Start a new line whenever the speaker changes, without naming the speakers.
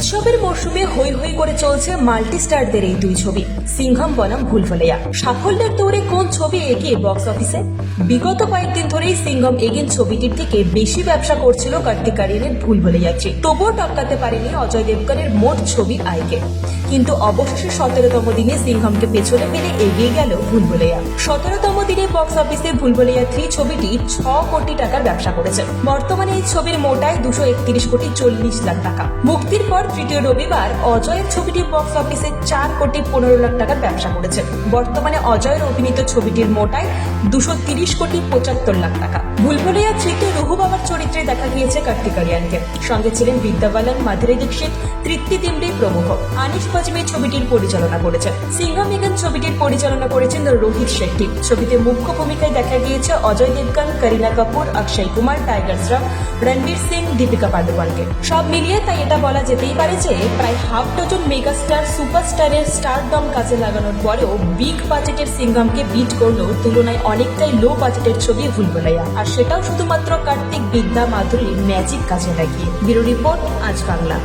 উৎসবের মরশুমে হই হই করে চলছে মাল্টি স্টারদের এই দুই ছবি। সিংহম বনাম ভুলভুলাইয়া। সাফল্যের দৌড়ে কোন ছবি এগিয়ে বক্স অফিসে বিগত কয়েকদিন ধরেই সিংহম এগিন ছবিটির থেকে বেশি ব্যবসা করছিল কার্তিক আরিয়ানের ভুলভুলাইয়াকে তবুও টপকাতে পারেনি অজয় দেবগনের মোট ছবির আয়কে। কিন্তু অবশেষে সতেরোতম দিনে সিংহমকে পেছনে ফেলে এগিয়ে গেল ভুলভুলাইয়া। সতেরোতম দিনে বক্স অফিসে ভুলভুলাইয়া থ্রি ছবিটি ছ কোটি টাকার ব্যবসা করেছে। বর্তমানে এই ছবির মোটায় দুশো একত্রিশ কোটি চল্লিশ লাখ টাকা। মুক্তির পর তৃতীয় রবিবার অজয়ের ছবিটি বক্স অফিসে চার কোটি পনেরো লাখ টাকার ব্যবসা করেছে। বর্তমানে অজয়ের অভিনীত ছবিটির মোটায় দুশো তিরিশ কোটি পঁচাত্তর লাখ টাকা। ভুলভুলিয়া তৃতীয় রঘু বাবার চরিত্রে দেখা গিয়েছে কার্তিক আরিয়ানকে। সঙ্গে ছিলেন বিদ্যা বালান মাধুরী দীক্ষিত, তৃপ্তি দিমড়ি প্রমুখ। আনিস বাজমি ছবিটির পরিচালনা করেছেন। সিংহম ইগান ছবিটির পরিচালনা করেছেন রোহিত শেট্টি। ছবিতে মুখ্য ভূমিকায় দেখা গিয়েছে অজয় দেবগান, করিনা কাপুর, অক্ষয় কুমার, টাইগার শ্রফ, রণবীর সিং, দীপিকা পাডুকোনকে। সব মিলিয়ে তাই এটা বলা যেতেই পারে যে প্রায় হাফ ডজন মেগাস্টার সুপারস্টারের স্টারডম কাজে লাগানোর পরেও বিগ বাজেটের সিঙ্গামকে বিট করল তুলনায় অনেকটাই লো বাজেটের ছবি ভুলভুলাইয়া আর সেটাও শুধুমাত্র কার্তিক বিদ্যা মাধুরীর ম্যাজিক কাজে লাগিয়ে। ব্যুরো রিপোর্ট, আজ বাংলা।